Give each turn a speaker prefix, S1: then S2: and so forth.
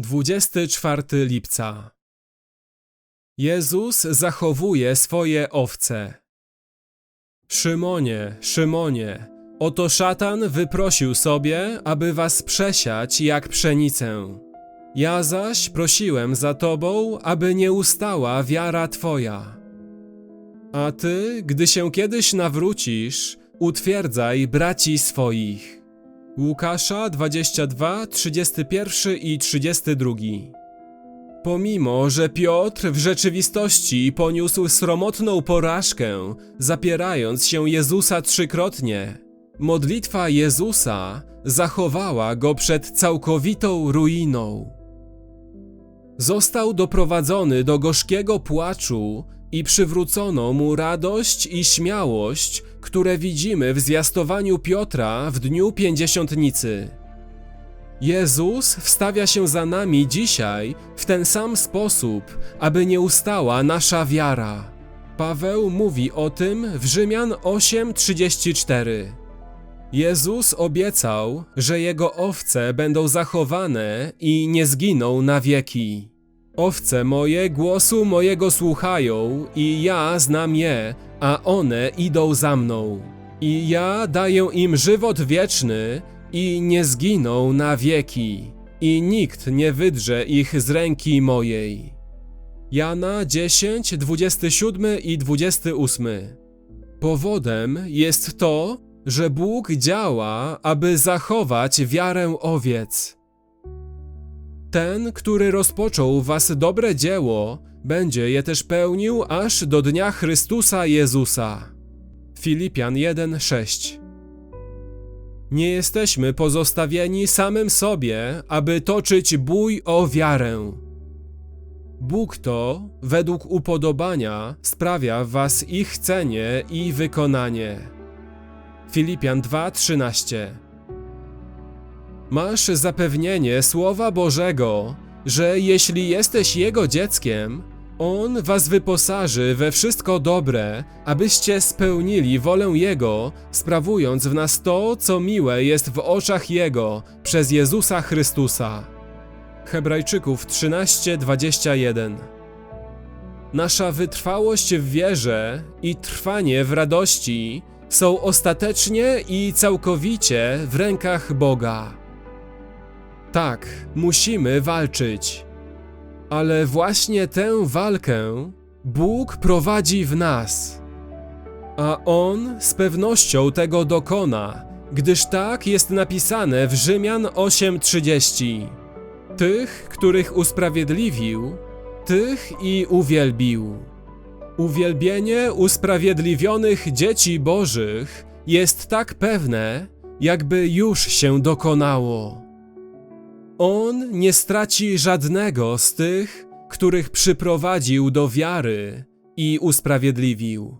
S1: 24 lipca. Jezus zachowuje swoje owce. Szymonie, Szymonie, oto szatan wyprosił sobie, aby was przesiać jak pszenicę. Ja zaś prosiłem za tobą, aby nie ustała wiara twoja. A ty, gdy się kiedyś nawrócisz, utwierdzaj braci swoich. Łukasza 22, 31 i 32. Pomimo, że Piotr w rzeczywistości poniósł sromotną porażkę, zapierając się Jezusa trzykrotnie, modlitwa Jezusa zachowała go przed całkowitą ruiną. Został doprowadzony do gorzkiego płaczu i przywrócono mu radość i śmiałość, które widzimy w zwiastowaniu Piotra w dniu pięćdziesiątnicy. Jezus wstawia się za nami dzisiaj w ten sam sposób, aby nie ustała nasza wiara. Paweł mówi o tym w Rzymian 8:34. Jezus obiecał, że jego owce będą zachowane i nie zginą na wieki. Owce moje głosu mojego słuchają i ja znam je, a one idą za mną. I ja daję im żywot wieczny i nie zginą na wieki, i nikt nie wydrze ich z ręki mojej. Jana 10, 27 i 28. Powodem jest to, że Bóg działa, aby zachować wiarę owiec. Ten, który rozpoczął was dobre dzieło, będzie je też pełnił aż do dnia Chrystusa Jezusa. Filipian 1:6 Nie jesteśmy pozostawieni samym sobie, aby toczyć bój o wiarę. Bóg to, według upodobania, sprawia was ich chcenie i wykonanie. Filipian 2:13 Masz zapewnienie Słowa Bożego, że jeśli jesteś Jego dzieckiem, On was wyposaży we wszystko dobre, abyście spełnili wolę Jego, sprawując w nas to, co miłe jest w oczach Jego, przez Jezusa Chrystusa. Hebrajczyków 13:21 Nasza wytrwałość w wierze i trwanie w radości są ostatecznie i całkowicie w rękach Boga. Tak, musimy walczyć. Ale właśnie tę walkę Bóg prowadzi w nas. A On z pewnością tego dokona, gdyż tak jest napisane w Rzymian 8:30. Tych, których usprawiedliwił, tych i uwielbił. Uwielbienie usprawiedliwionych dzieci Bożych jest tak pewne, jakby już się dokonało. On nie straci żadnego z tych, których przyprowadził do wiary i usprawiedliwił.